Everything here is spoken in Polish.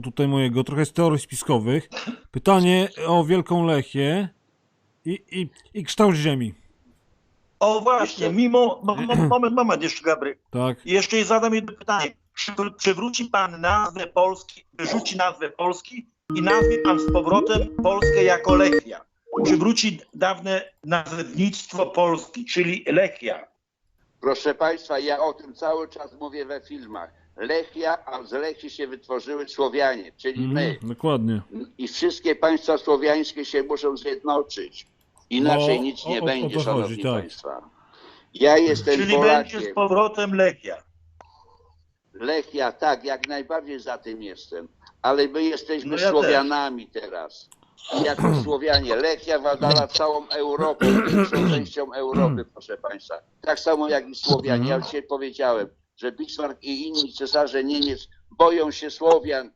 tutaj mojego, trochę z teorii spiskowych. Pytanie o Wielką Lechię i, i, i kształt ziemi. O właśnie, mimo. mo- mo- Moment, moment jeszcze, Gabry. Tak. Jeszcze zadam jedno pytanie. Przywr- Przywróci pan nazwę Polski, wyrzuci nazwę Polski i nazwie pan z powrotem Polskę jako Lechia. Przywróci dawne nazewnictwo Polski, czyli Lechia. Proszę Państwa, ja o tym cały czas mówię we filmach. Lechia, a z Lechii się wytworzyły Słowianie, czyli my. Mhm, dokładnie. I wszystkie państwa słowiańskie się muszą zjednoczyć. Inaczej No, nic o- nie o- o będzie, to szanowni chodzi, tak. Państwa. Ja jestem Czyli Polakiem. będzie z powrotem Lechia. Lechia, tak, jak najbardziej za tym jestem. Ale my jesteśmy No ja Słowianami teraz. Jako Słowianie. Lechia władała całą Europą, większą częścią Europy, proszę Państwa. Tak samo jak i Słowianie. Ja dzisiaj powiedziałem, że Bismarck i inni cesarze Niemiec boją się Słowian